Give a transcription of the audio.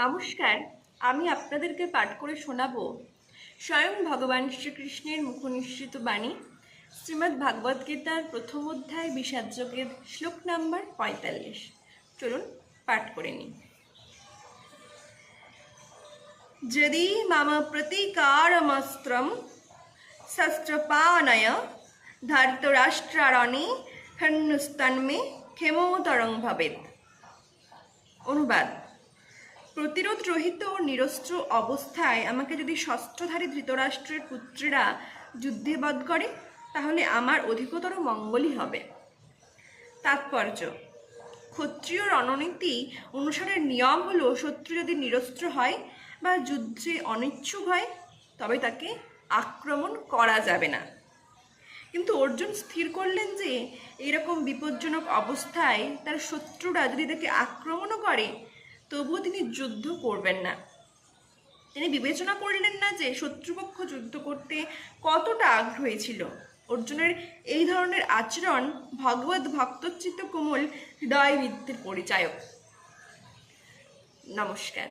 নমস্কার, আমি আপনাদেরকে পাঠ করে শোনাবো স্বয়ং ভগবান শ্রীকৃষ্ণের মুখনিসৃত বাণী, শ্রীমদ্ ভাগবত গীতার প্রথম অধ্যায় বিষাদযোগের শ্লোক নাম্বার পঁয়তাল্লিশ। চলুন পাঠ করে নিই। যদি মম প্রতিকারমস্ত্রম শস্ত্রপানয় ধার্তরাষ্ট্রারণে হন্যস্তন্মে ক্ষেমতরং ভবেত অনুবাদ। প্রতিরোধ রহিত ও নিরস্ত্র অবস্থায় আমাকে যদি ষষ্ঠধারী ধৃতরাষ্ট্রের পুত্রেরা যুদ্ধে বধ করে, তাহলে আমার অধিকতর মঙ্গলই হবে। তাৎপর্য, ক্ষত্রিয় রণনীতি অনুসারে নিয়ম হলো শত্রু যদি নিরস্ত্র হয় বা যুদ্ধে অনিচ্ছুক হয়, তবে তাকে আক্রমণ করা যাবে না। কিন্তু অর্জুন স্থির করলেন যে, এরকম বিপজ্জনক অবস্থায় তার শত্রুরা যদি তাকে আক্রমণও করে তবুও তিনি যুদ্ধ করবেন না। তিনি বিবেচনা করলেন না যে শত্রুপক্ষ যুদ্ধ করতে কতটা আগ্রহী ছিল। অর্জুনের এই ধরনের আচরণ ভগবত ভক্তচিত্ত কোমল হৃদয় বৃদ্ধির পরিচায়ক। নমস্কার।